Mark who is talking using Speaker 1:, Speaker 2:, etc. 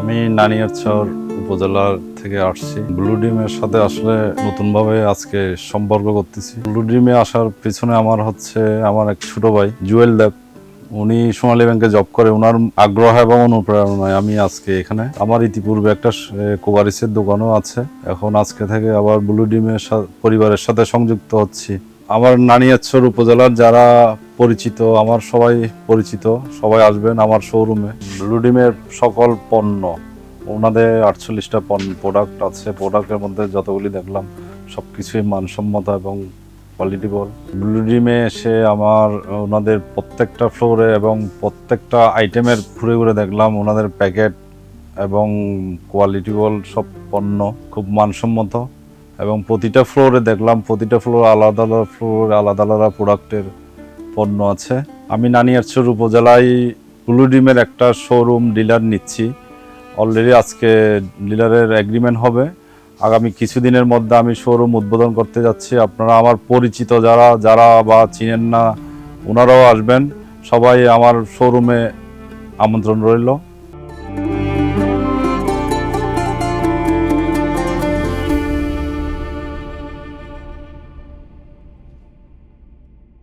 Speaker 1: আমি নানিয়ারচর উপজেলার থেকে আসছি। ব্লু ডিমের সাথে আসলে নতুনভাবে আজকে সম্পর্ক করতেছি। ব্লু ডিমে আসার পিছনে আমার হচ্ছে আমার এক ছোট ভাই, জুয়েল দেব। উনি সোনালী ব্যাংকে জব করে। ওনার আগ্রহ এবং অনুপ্রেরণায় আমি আজকে এখানে। আমার ইতিপূর্বে একটা কোভারিসের দোকানও আছে। এখন আজকে থেকে আবার ব্লু ডিমের পরিবারের সাথে সংযুক্ত হচ্ছি। আমার নানিয়াচ্ছর উপজেলার যারা পরিচিত, আমার সবাই পরিচিত, সবাই আসবেন আমার শোরুমে ব্লু ডিমের সকল পণ্য, ওনাদের আটচল্লিশটা পণ্য প্রোডাক্ট আছে প্রোডাক্টের মধ্যে যতগুলি দেখলাম সব কিছুই মানসম্মত এবং কোয়ালিটিবল ব্লু ডিমে এসে আমার, ওনাদের প্রত্যেকটা ফ্লোরে এবং প্রত্যেকটা আইটেমের ঘুরে ঘুরে দেখলাম, ওনাদের প্যাকেট এবং কোয়ালিটিবল সব পণ্য খুব মানসম্মত। এবং প্রতিটা ফ্লোরে দেখলাম, প্রতিটা ফ্লোর আলাদা আলাদা ফ্লোরে আলাদা আলাদা প্রোডাক্টের পণ্য আছে। আমি নানিয়ারচর উপজেলায় ব্লু ডিমের একটা শোরুম ডিলার নিচ্ছি। অলরেডি আজকে ডিলারের এগ্রিমেন্ট হবে। আগামী কিছুদিনের মধ্যে আমি শোরুম উদ্বোধন করতে যাচ্ছি। আপনারা আমার পরিচিত যারা যারা বা চিনেন না, ওনারাও আসবেন। সবাই আমার শোরুমে আমন্ত্রণ রইল।